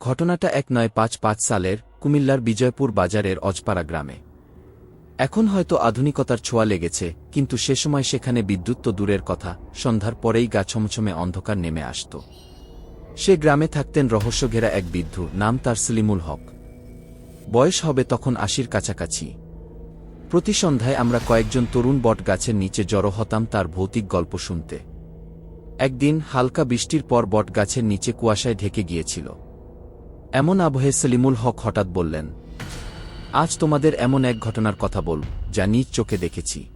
ঘটনাটা এক নয় পাঁচ পাঁচ সালের কুমিল্লার বিজয়পুর বাজারের অজপাড়া গ্রামে। এখন হয়তো আধুনিকতার ছোঁয়া লেগেছে, কিন্তু সে সময় সেখানে বিদ্যুৎ তো দূরের কথা, সন্ধ্যার পরেই গা ছমছমে অন্ধকার নেমে আসত। সে গ্রামে থাকতেন রহস্যঘেরা এক বৃদ্ধ, নাম তার সলিমুল হক। বয়স হবে তখন আশির কাছাকাছি। প্রতি সন্ধ্যায় আমরা কয়েকজন তরুণ বট গাছের নিচে জড়ো হতাম তার ভৌতিক গল্প শুনতে। একদিন হালকা বৃষ্টির পর বট গাছের নিচে কুয়াশায় ঢেকে গিয়েছিল। এমন আবহে সলিমুল হক হঠাৎ বললেন, আজ তোমাদের এমন এক ঘটনার কথা বল যা নিজ চোখে দেখেছি।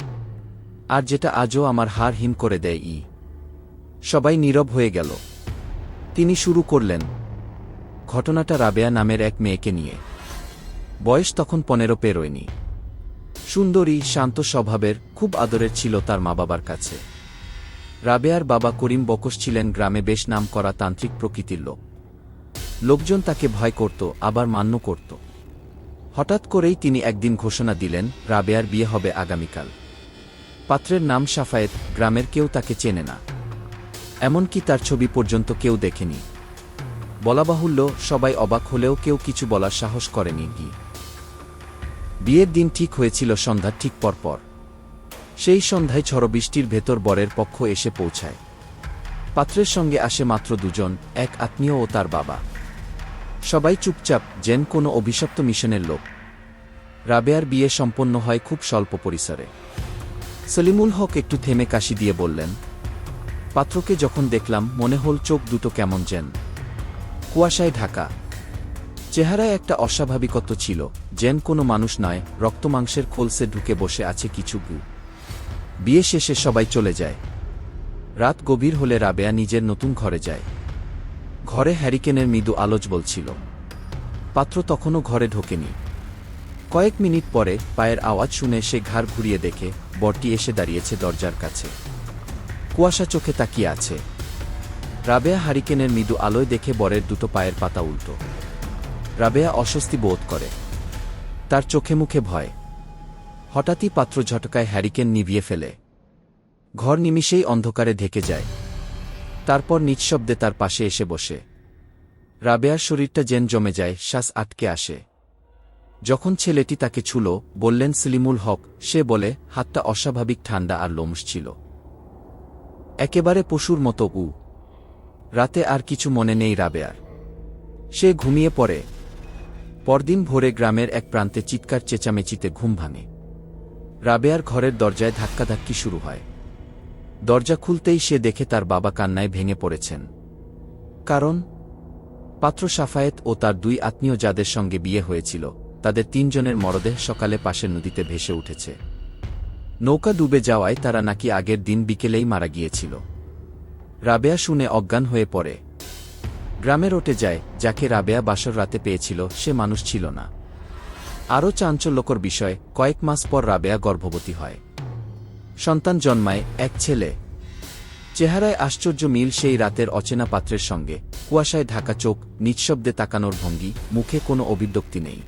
আর যেটা আজও আমার হার হিম করে দেয় ই। সবাই নীরব হয়ে গেল। তিনি শুরু করলেন ঘটনাটা রাবেয়া নামের এক মেয়েকে নিয়ে। বয়স তখন পনেরো পেরোয়নি। সুন্দরী, শান্ত স্বভাবের, খুব আদরের ছিল তার মা বাবার কাছে। রাবেয়ার বাবা করিম বকশ ছিলেন গ্রামে বেশ নাম করা তান্ত্রিক প্রকৃতির লোক। লোকজন তাকে ভয় করত, আবার মান্য করত। হঠাৎ করেই তিনি একদিন ঘোষণা দিলেন, রাবেয়ার বিয়ে হবে আগামীকাল। পাত্রের নাম সাফায়েত, গ্রামের কেউ তাকে চেনে না। এমনকি তার ছবি পর্যন্ত কেউ দেখেনি। বলা বাহুল্য, সবাই অবাক হলেও কেউ কিছু বলার সাহস করেনি কি বিয়ের দিন ঠিক হয়েছিল সন্ধ্যার ঠিক পরপর। সেই সন্ধ্যায় ঝড় বৃষ্টির ভেতর বরের পক্ষ এসে পৌঁছায়। পাত্রের সঙ্গে আসে মাত্র দুজন, এক আত্মীয় ও তার বাবা। সবাই চুপচাপ, যেন কোনো অভিশপ্ত মিশনের লোক। রাবেয়ার বিয়ে সম্পন্ন হয় খুব স্বল্প পরিসরে। সলিমুল হক একটু থেমে কাশি দিয়ে বললেন, পাত্রকে যখন দেখলাম, মনে হল চোখ দুটো কেমন যেন। কুয়াশায় ঢাকা। চেহারায় একটা অস্বাভাবিকত্ব ছিল, যেন কোনো মানুষ নয় রক্তমাংসের খোলসে ঢুকে বসে আছে কিছু গু। বিয়ে শেষে সবাই চলে যায়। রাত গভীর হলে রাবেয়া নিজের নতুন ঘরে যায়। ঘরে হ্যারিকেনের মৃদু আলোচ বলছিল। পাত্র তখনও ঘরে ঢোকেনি। কয়েক মিনিট পরে পায়ের আওয়াজ শুনে সে ঘাড় ঘুরিয়ে দেখে বরটি এসে দাঁড়িয়েছে দরজার কাছে। কুয়াশা চোখে তাকিয়ে আছে। রাবেয়া হারিকেনের মৃদু আলোয় দেখে বরের দুটো পায়ের পাতা উল্টো। রাবেয়া অস্বস্তি বোধ করে। তার চোখে মুখে ভয়। হঠাৎই পাত্র ঝটকায় হ্যারিকেন নিভিয়ে ফেলে। ঘর নিমিষেই অন্ধকারে ঢেকে যায়। তারপর নিঃশব্দে তার পাশে এসে বসে। রাবেয়ার শরীরটা যেন জমে যায়, শ্বাস আটকে আসে। যখন ছেলেটি তাকে ছুল, বললেন, সলিমুল হক, সে বলে, হাতটা অস্বাভাবিক, ঠান্ডা আর লোমস ছিল। একেবারে পশুর মতো, উ। রাতে আর কিছু মনে নেই রাবেয়ার। সে ঘুমিয়ে পড়ে। পরদিন ভোরে গ্রামের এক প্রান্তে চিৎকার চেঁচামেচিতে ঘুম ভাঙে। রাবেয়ার ঘরের দরজায় ধাক্কাধাক্কি শুরু হয়। দরজা খুলতেই সে দেখে তার বাবা কান্নায় ভেঙে পড়েছেন। কারণ? পাত্র সাফায়েত ও তার দুই আত্মীয় যাদের সঙ্গে বিয়ে হয়েছিল, তাদের তিনজনের মরদেহ সকালে পাশের নদীতে ভেসে উঠেছে। নৌকা ডুবে যাওয়ায় তারা নাকি আগের দিন বিকেলেই মারা গিয়েছিল। রাবেয়া শুনে অজ্ঞান হয়ে পড়ে। গ্রামে রটে যায়, যাকে রাবেয়া বাসর রাতে পেয়েছিল, সে মানুষ ছিল না। আরও চাঞ্চল্যকর বিষয়, কয়েক মাস পর রাবেয়া গর্ভবতী হয়। সন্তান জন্মায় এক ছেলে। চেহারায় আশ্চর্য মিল সেই রাতের অচেনা পাত্রের সঙ্গে। কুয়াশায় ঢাকা চোখ, নিঃশব্দে তাকানোর ভঙ্গি, মুখে কোনো অভিব্যক্তি নেই।